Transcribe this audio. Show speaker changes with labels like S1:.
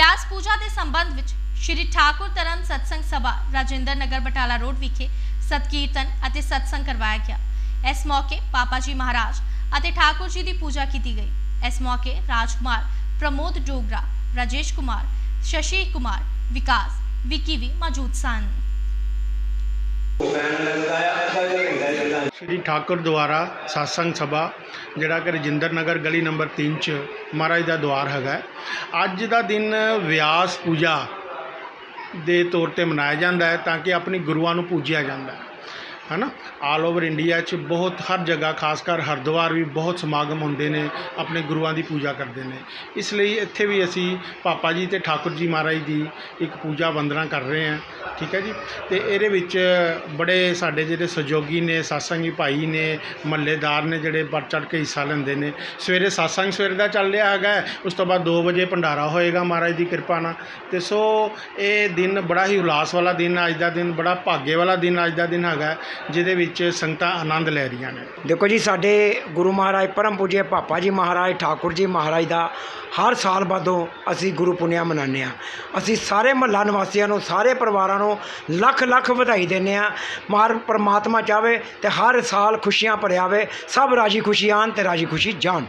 S1: ਵਿਆਸ ਪੂਜਾ ਦੇ ਸੰਬੰਧ ਵਿੱਚ ਸ਼੍ਰੀ ਠਾਕੁਰ ਤਰਨ ਸਤਸੰਗ ਸਭਾ, ਰਾਜਿੰਦਰ ਨਗਰ ਬਟਾਲਾ ਰੋਡ ਵਿਖੇ ਸਤਕੀਰਤਨ ਅਤੇ ਸਤਸੰਗ ਕਰਵਾਇਆ ਗਿਆ। ਇਸ ਮੌਕੇ ਪਾਪਾ ਜੀ ਮਹਾਰਾਜ ਅਤੇ ਠਾਕੁਰ ਜੀ ਦੀ ਪੂਜਾ ਕੀਤੀ ਗਈ। ਇਸ ਮੌਕੇ ਰਾਜਕੁਮਾਰ ਪ੍ਰਮੋਦ ਡੋਗਰਾ, ਰਾਜੇਸ਼ ਕੁਮਾਰ, ਸ਼ਸ਼ੀ ਕੁਮਾਰ, ਵਿਕਾਸ, ਵਿਕੀ ਵੀ ਮੌਜੂਦ ਸਨ।
S2: ਸ਼੍ਰੀ ਠਾਕੁਰ ਦੁਆਰਾ satsang ਸਭਾ ਜਿਹੜਾ ਕਿ ਰਜਿੰਦਰ ਨਗਰ ਗਲੀ ਨੰਬਰ 3 ਚ ਮਹਾਰਾਜ ਦਾ ਦੁਆਰ ਹੈਗਾ ਅੱਜ ਦਾ ਦਿਨ ਵਿਆਸ ਪੂਜਾ ਦੇ ਤੌਰ ਤੇ ਮਨਾਇਆ ਜਾਂਦਾ ਹੈ ਤਾਂ ਕਿ ਆਪਣੀ ਗੁਰੂਆਂ ਨੂੰ ਪੂਜਿਆ ਜਾਂਦਾ ਹੈ ਹਨਾ ਆਲ ਓਵਰ ਇੰਡੀਆ 'ਚ ਬਹੁਤ ਹਰ ਜਗ੍ਹਾ ਖਾਸ ਕਰ ਹਰਿਦੁਆਰ ਵੀ ਬਹੁਤ ਸਮਾਗਮ ਹੁੰਦੇ ਨੇ ਆਪਣੇ ਗੁਰੂਆਂ ਦੀ ਪੂਜਾ ਕਰਦੇ ਨੇ ਇਸ ਲਈ ਇੱਥੇ ਵੀ ਅਸੀਂ ਪਾਪਾ ਜੀ ਤੇ ਠਾਕੁਰ ਜੀ ਮਹਾਰਾਜ ਦੀ ਇੱਕ ਪੂਜਾ ਵੰਦਨਾ ਕਰ ਰਹੇ ਹਾਂ ਠੀਕ ਹੈ ਜੀ? ਅਤੇ ਇਹਦੇ ਵਿੱਚ ਬੜੇ ਸਾਡੇ ਜਿਹੜੇ ਸਹਿਯੋਗੀ ਨੇ ਸਤਸੰਗੀ ਭਾਈ ਨੇ ਮਹੱਲੇਦਾਰ ਨੇ ਜਿਹੜੇ ਵੱਧ ਚੜ੍ਹ ਕੇ ਹਿੱਸਾ ਲੈਂਦੇ ਨੇ। ਸਵੇਰੇ ਸਤਸੰਗ ਸਵੇਰ ਦਾ ਚੱਲ ਰਿਹਾ ਹੈਗਾ, ਉਸ ਤੋਂ ਬਾਅਦ 2 ਵਜੇ ਭੰਡਾਰਾ ਹੋਏਗਾ ਮਹਾਰਾਜ ਦੀ ਕਿਰਪਾ ਨਾਲ। ਅਤੇ ਸੋ ਇਹ ਦਿਨ ਬੜਾ ਹੀ ਉਲਾਸ ਵਾਲਾ ਦਿਨ, ਅੱਜ ਦਾ ਦਿਨ ਬੜਾ ਭਾਗੇ ਵਾਲਾ ਦਿਨ, ਅੱਜ ਦਾ ਦਿਨ ਹੈਗਾ, ਜਿਹਦੇ ਵਿੱਚ ਸੰਗਤਾਂ ਆਨੰਦ ਲੈ ਰਹੀਆਂ ਨੇ।
S3: ਦੇਖੋ ਜੀ, ਸਾਡੇ ਗੁਰੂ ਮਹਾਰਾਜ ਪਰਮ ਪੂਜੇ ਪਾਪਾ ਜੀ ਮਹਾਰਾਜ, ਠਾਕੁਰ ਜੀ ਮਹਾਰਾਜ ਦਾ ਹਰ ਸਾਲ ਬਾਅਦੋਂ ਅਸੀਂ ਗੁਰੂ ਪੁਨਿਆ ਮਨਾਉਂਦੇ ਹਾਂ। ਅਸੀਂ ਸਾਰੇ ਮਹੱਲਾ ਨਿਵਾਸੀਆਂ ਨੂੰ, ਸਾਰੇ ਪਰਿਵਾਰਾਂ ਨੂੰ ਲੱਖ ਲੱਖ ਵਧਾਈ ਦਿੰਦੇ ਹਾਂ। ਮਾਰ ਪਰਮਾਤਮਾ ਚਾਵੇ ਤੇ ਹਰ ਸਾਲ ਖੁਸ਼ੀਆਂ ਭਰਿਆ ਆਵੇ ਸਭ ਰਾਜੀ ਖੁਸ਼ੀ ਆਣ ਤੇ ਰਾਜੀ ਖੁਸ਼ੀ ਜਾਣ।